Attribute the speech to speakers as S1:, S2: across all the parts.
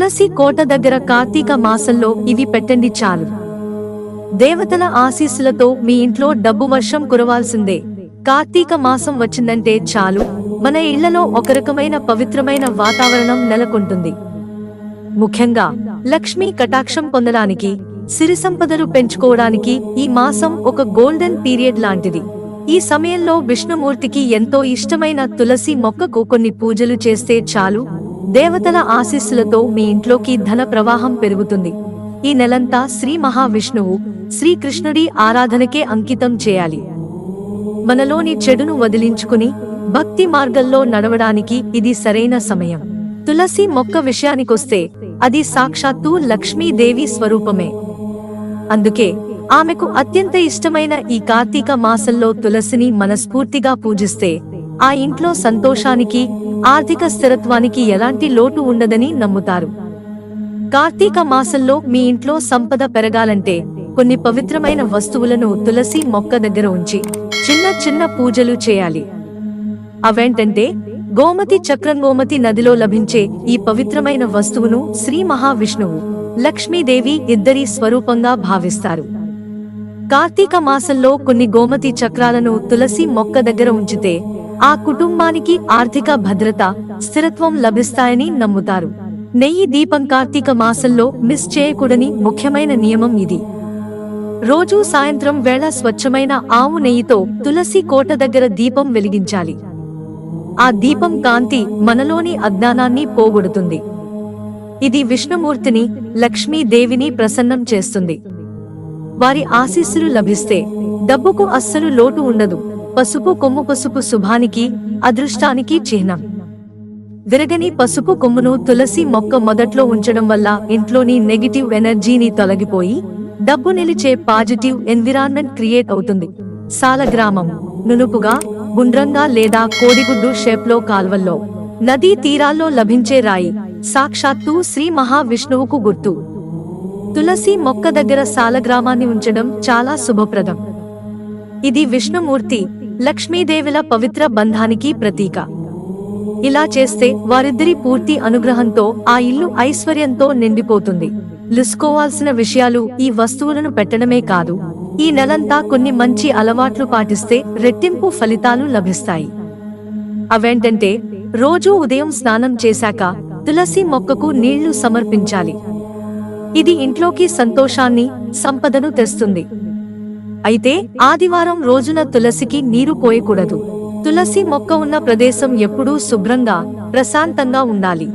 S1: తులసి కోట దగ్గర కార్తీక మాసంలో ఇవి పెట్టండి చాలు. దేవతల ఆశీస్సులతో మీ ఇంట్లో డబ్బు వర్షం కురవాల్సిందే. కార్తీక మాసం వచ్చిందంటే చాలు మన ఇళ్ళలో ఒక రకమైన పవిత్రమైన వాతావరణం నెలకొంటుంది. ముఖ్యంగా లక్ష్మీ కటాక్షం పొందడానికి సిరి సంపదలు పెంచుకోవడానికి ఈ మాసం ఒక గోల్డెన్ పీరియడ్ లాంటిది. ఈ సమయంలో విష్ణుమూర్తికి ఎంతో ఇష్టమైన తులసి మొక్కకు కొన్ని పూజలు చేస్తే చాలు దేవతల ఆశీస్సులతో మీ ఇంట్లోకి ధన ప్రవాహం పెరుగుతుంది. ఈ నెలంతా శ్రీ మహావిష్ణువు శ్రీకృష్ణుడి ఆరాధనకే అంకితం చేయాలి. మనలోని చెడును వదిలించుకుని భక్తి మార్గంలో నడవడానికి ఇది సరైన సమయం. తులసి మొక్క విషయానికొస్తే అది సాక్షాత్తు లక్ష్మీదేవి స్వరూపమే. అందుకే ఆమెకు అత్యంత ఇష్టమైన ఈ కార్తీక మాసంలో తులసిని మనస్ఫూర్తిగా పూజిస్తే ఆ ఇంట్లో సంతోషానికి ఆర్థిక స్థిరత్వానికి ఎలాంటి లోటు ఉండదని నమ్ముతారు. కార్తీక మాసంలో మీ ఇంట్లో సంపద పెరగాలంటే కొన్ని పవిత్రమైన వస్తువులను తులసి మొక్క దగ్గర ఉంచి చిన్న చిన్న పూజలు చేయాలి. అవేంటంటే గోమతి చక్రం గోమతి నదిలో లభించే ఈ పవిత్రమైన వస్తువును శ్రీ మహావిష్ణువు లక్ష్మీదేవి ఇద్దరి స్వరూపంగా భావిస్తారు. కార్తీక మాసంలో కొన్ని గోమతి చక్రాలను తులసి మొక్క దగ్గర ఉంచితే ఆ కుటుంబానికి ఆర్థిక భద్రత స్థిరత్వం లభిస్తాయని నమ్ముతారు. నెయ్యి దీపం కార్తీక మాసంలో మిస్ చేయకూడని ముఖ్యమైన నియమం ఇది. రోజూ సాయంత్రం వేళ స్వచ్ఛమైన ఆవు నెయ్యితో తులసి కోట దగ్గర దీపం వెలిగించాలి. ఆ దీపం కాంతి మనలోని అజ్ఞానాన్ని పోగొడుతుంది. ఇది విష్ణుమూర్తిని లక్ష్మీదేవిని ప్రసన్నం చేస్తుంది. వారి ఆశీస్సులు లభిస్తే డబ్బుకు అస్సలు లోటు ఉండదు. పసుపు కొమ్ము పసుపు శుభానికి అదృష్టానికి చిహ్నం. విరగని పసుపు కొమ్మును తులసి మొక్క మొదట్లో ఉంచడం వల్ల ఇంట్లోని నెగిటివ్ ఎనర్జీని తొలగిపోయి డబ్బు నిలిచే పాజిటివ్ ఎన్విరాన్మెంట్ క్రియేట్ అవుతుంది. సాలగ్రామం నునుపుగా గుండ్రంగా లేదా కోడిగుడ్డు షేప్లో కాల్వల్లో. నదీ తీరాల్లో లభించే రాయి సాక్షాత్తు శ్రీ మహావిష్ణువుకు గుర్తు. తులసి మొక్క దగ్గర సాలగ్రామాన్ని ఉంచడం చాలా శుభప్రదం. ఇది విష్ణుమూర్తి లక్ష్మీదేవుల పవిత్ర బంధానికి ప్రతీక. ఇలా చేస్తే వారిద్దరి పూర్తి అనుగ్రహంతో ఆ ఇల్లు ఐశ్వర్యంతో నిండిపోతుంది. లుసుకోవాల్సిన విషయాలు ఈ వస్తువులను పెట్టడమే కాదు ఈ నెలంతా కొన్ని మంచి అలవాట్లు పాటిస్తే రెట్టింపు ఫలితాలు లభిస్తాయి. అవేంటంటే రోజూ ఉదయం స్నానం చేశాక తులసి మొక్కకు నీళ్ళు సమర్పించాలి. ఇది ఇంట్లోకి సంతోషాన్ని సంపదను తెస్తుంది. అయితే ఆదివారం రోజున తులసికి నీరు పోయకూడదు. తులసి మొక్క ఉన్న ప్రదేశం ఎప్పుడూ శుభ్రంగా ప్రశాంతంగా ఉండాలి.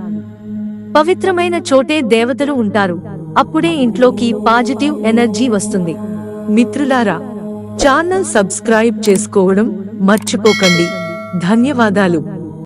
S1: పవిత్రమైన చోటే దేవతలు ఉంటారు. అప్పుడే ఇంట్లోకి పాజిటివ్ ఎనర్జీ వస్తుంది.
S2: మిత్రులారా ఛానల్ సబ్స్క్రైబ్ చేసుకోవడం మర్చిపోకండి. ధన్యవాదాలు.